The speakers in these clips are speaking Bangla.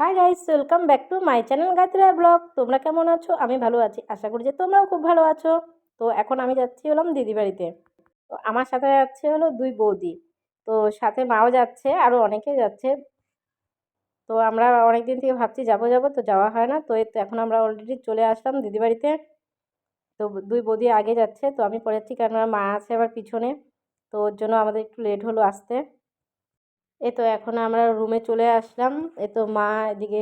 Hi guys welcome back to my channel Gayatri blog তোমরা কেমন আছো? আমি ভালো আছি। আশা করি যে তোমরাও খুব ভালো আছো। তো এখন আমি যাচ্ছি হলাম দিদি বাড়িতে। তো আমার সাথে যাচ্ছে হলো দুই বৌদি। তো সাথে মাও যাচ্ছে আরও অনেকে যাচ্ছে। তো আমরা অনেক দিন থেকে ভাবছি যাব যাব, তো যাওয়া হয় না। তো এখন আমরা অলরেডি চলে আসলাম দিদি বাড়িতে। তো দুই বৌদি আগে যাচ্ছে, তো আমি পরে যাচ্ছি কারণ মা আছে আবার পিছনে। তো ওর জন্য আমাদের একটু লেট হলো আসতে। এই তো এখন আমরা রুমে চলে আসলাম। এই তো মা এদিকে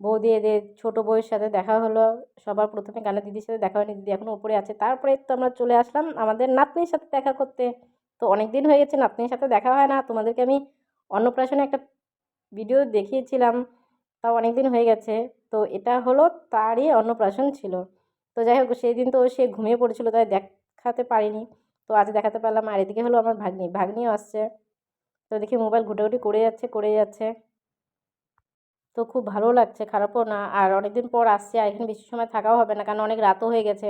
বৌদি এদের ছোটো বউয়ের সাথে দেখা হলো। সবার প্রথমে কানা দিদির সাথে দেখা হয়নি, দিদি এখনও উপরে আছে। তারপরে তো আমরা চলে আসলাম আমাদের নাতনির সাথে দেখা করতে। তো অনেক দিন হয়ে গেছে নাতনির সাথে দেখা হয় না। তোমাদেরকে আমি অন্নপ্রাশনে একটা ভিডিও দেখিয়েছিলাম, তাও অনেক দিন হয়ে গেছে। তো এটা হলো তারই অন্নপ্রাশন ছিল। তো যাই হোক সেই দিন তো সে ঘুমিয়ে পড়েছিল, তাই দেখাতে পারিনি। তো আজ দেখাতে পারলাম। আর এদিকে হলো আমার ভাগ্নি। ভাগ্নিও আসছে। তো দেখি মোবাইল ঘুটাঘুটি করে যাচ্ছে করে যাচ্ছে। তো খুব ভালো লাগছে, খারাপও না। আর অনেকদিন পর আসছে, আর এখানে বেশি সময় থাকাও হবে না, কারণ অনেক রাতও হয়ে গেছে।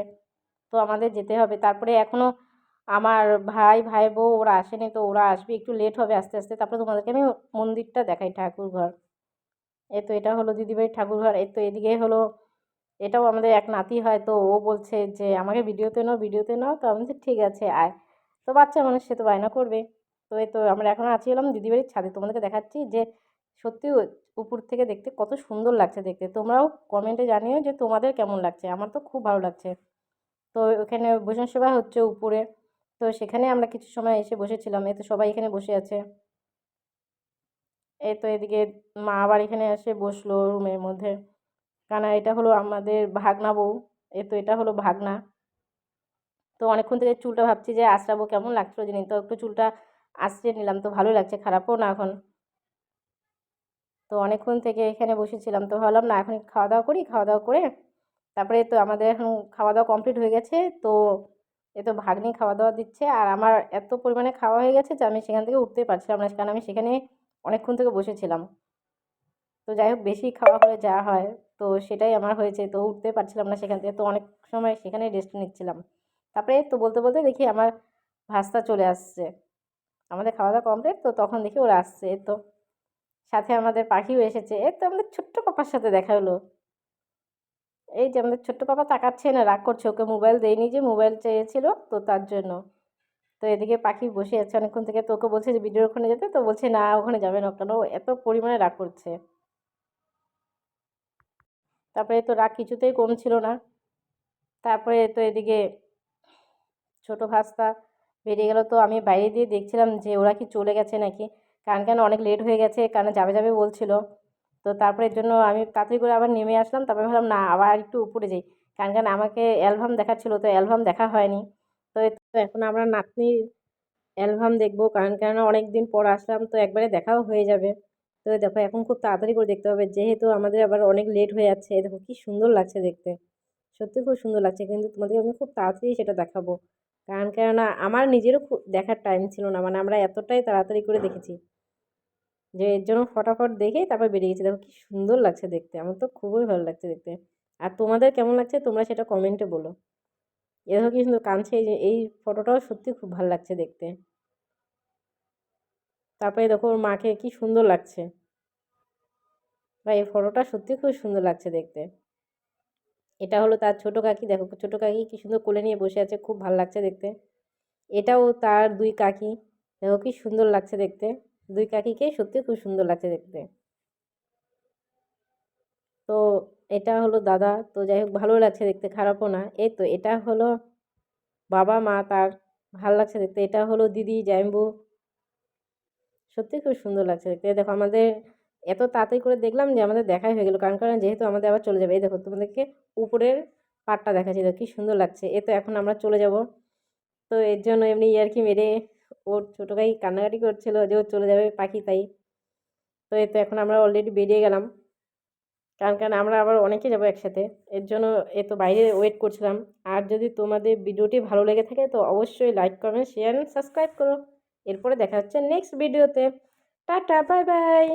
তো আমাদের যেতে হবে। তারপরে এখনও আমার ভাই ভাই, বউ ওরা আসেনি, তো ওরা আসবে, একটু লেট হবে আস্তে আস্তে। তারপরে তোমাদেরকে আমি মন্দিরটা দেখাই ঠাকুর ঘর এই তো এটা হলো দিদিভাই ঠাকুর ঘর এই তো এদিকে হলো, এটাও আমাদের এক নাতি হয়, তো ও বলছে যে, আমাকে ভিডিওতে নাও ভিডিওতে নাও। তো আমি ঠিক আছে, আয়। তো বাচ্চা মানুষ সে তো বায়না করবে। তো এই তো আমরা এখন আছি হলাম দিদিবাড়ির ছাদে। তোমাদেরকে দেখাচ্ছি যে সত্যি উপর থেকে দেখতে কত সুন্দর লাগছে দেখতে। তোমরাও কমেন্টে জানিও যে তোমাদের কেমন লাগছে। আমার তো খুব ভালো লাগছে। তো ওখানে ভোজন হচ্ছে উপরে। তো সেখানে আমরা কিছু সময় এসে বসেছিলাম। এই তো সবাই এখানে বসে আছে। এই তো এদিকে মা আবার এখানে এসে বসল রুমের মধ্যে। কারণ এটা হলো আমাদের ভাগনা বউ। এই তো এটা হলো ভাগনা। তো অনেকক্ষণ থেকে চুলটা ভাবছি যে আঁচড়াবো কেমন লাগছিল জানি। তো একটু চুলটা আঁচড়ে নিলাম তো ভালো লাগছে, খারাপও না এখন। তো অনেকক্ষণ থেকে এখানে বসেছিলাম, তো ভাবলাম না এখন খাওয়া দাওয়া করি, খাওয়া দাওয়া করে তারপরে তো আমাদের এখন খাওয়া দাওয়া কমপ্লিট হয়ে গেছে, তো এ তো ভাগ্নি খাওয়া দাওয়া দিচ্ছে আর আমার এত পরিমাণে খাওয়া হয়ে গেছে যে আমি সেখান থেকে উঠতেই পারছিলাম না, কারণ আমি সেখানে অনেকক্ষণ থেকে বসেছিলাম। তো যাই হোক, বেশি খাওয়া হলে যা হয়, তো সেটাই আমার হয়েছে, তো উঠতে পারছিলাম না সেখান থেকে, তো অনেক সময় সেখানে রেস্ট নিচ্ছিলাম। তারপরে তো বলতে বলতে দেখি আমার ভাস্তা চলে আসছে। আমাদের খাওয়া দাওয়া কমপ্লিট তো তখন দেখি ওরা আসছে। তো সাথে আমাদের পাখিও এসেছে। এ তো আমাদের ছোট্ট পাপার সাথে দেখা হলো। এই যে আমাদের ছোট্ট পাপা তাকাচ্ছে না, রাগ করছে। ওকে মোবাইল দেয়নি যে মোবাইল চেয়েছিল, তো তার জন্য। তো এদিকে পাখি বসে আছে অনেকক্ষণ থেকে। তোকে বলছে যে, ভিডিওর ওখানে যেতে? তো বলছে, না, ওখানে যাবে না কেন? এত পরিমাণে রাগ করছে। তারপরে তো রাগ কিছুতেই কম ছিল না। তারপরে তো এদিকে ছোটো ভাস্তা বেরিয়ে গেল। তো আমি বাইরে দিয়ে দেখছিলাম যে ওরা কি চলে গেছে নাকি। কারণ কেন অনেক লেট হয়ে গেছে কারণ যাবে যাবে বলছিল। তো তারপরে এর জন্য আমি তাড়াতাড়ি করে আবার নেমে আসলাম। তারপরে ভাবলাম, না, আবার একটু উপরে যাই। কারণ কেন আমাকে অ্যালবাম দেখাচ্ছিলো, তো অ্যালবাম দেখা হয়নি। তো এখন আমরা নাতনির অ্যালবাম দেখব। কারণ কেন অনেক দিন পর আসলাম, তো একবারে দেখাও হয়ে যাবে। তো দেখো, এখন খুব তাড়াতাড়ি করে দেখতে হবে। যেহেতু আমাদের আবার অনেক লেট হয়ে যাচ্ছে দেখো কি সুন্দর লাগছে দেখতে। সত্যি খুব সুন্দর লাগছে। কিন্তু তোমাদের আমি খুব তাড়াতাড়ি সেটা দেখাবো। কারণ, কেননা আমার নিজেরও খুব দেখার টাইম ছিল না। মানে আমরা এতটাই তাড়াতাড়ি করে দেখেছি যে, এর জন্য ফটাফট দেখেই তারপর বেরিয়ে গেছি। দেখো কি সুন্দর লাগছে দেখতে। আমার তো খুবই ভালো লাগছে দেখতে। আর তোমাদের কেমন লাগছে? তোমরা সেটা কমেন্টে বলো। এ দেখো কি সুন্দর কাঁদছে এই যে, এই ফটোটাও সত্যি খুব ভালো লাগছে দেখতে। তারপরে দেখো ওর মাকে কি সুন্দর লাগছে। বা এই ফটোটা সত্যি খুব সুন্দর লাগছে দেখতে। এটা হলো তার ছোটো কাকি। দেখো ছোটো কাকি কি সুন্দর কোলে নিয়ে বসে আছে, খুব ভালো লাগছে দেখতে। এটাও তার দুই কাকি। দেখো কি সুন্দর লাগছে দেখতে। দুই কাকিকে সত্যি খুব সুন্দর লাগছে দেখতে। তো এটা হলো দাদা। তো যাই হোক, ভালো লাগছে দেখতে, খারাপও না। এই তো এটা হলো বাবা, মা, তার ভালো লাগছে দেখতে। এটা হলো দিদি জাইম্বু সত্যি খুব সুন্দর লাগছে দেখতে। দেখো আমাদের এত তাড়াতাড়ি করে দেখলাম যে আমাদের দেখাই হয়ে গেলো। কারণ কারণ যেহেতু আমাদের আবার চলে যাবে। এই দেখো তোমাদেরকে উপরের পাটটা দেখাচ্ছি। দেখো কি সুন্দর লাগছে। এ তো এখন আমরা চলে যাব। তো এর জন্য এমনি ইয়ারকি মেরে ওর ছোটো ভাই কান্নাকাটি করছিল যে ও চলে যাবে পাখি, তাই। তো এ তো এখন আমরা অলরেডি বেরিয়ে গেলাম। কারণ কারণ আমরা আবার অনেকে যাব একসাথে। এর জন্য এ তো বাইরে ওয়েট করছিলাম। আর যদি তোমাদের ভিডিওটি ভালো লেগে থাকে তো অবশ্যই লাইক কমেন্ট শেয়ার সাবস্ক্রাইব করো। এরপরে দেখা হচ্ছে নেক্সট ভিডিওতে টাটা বাই বাই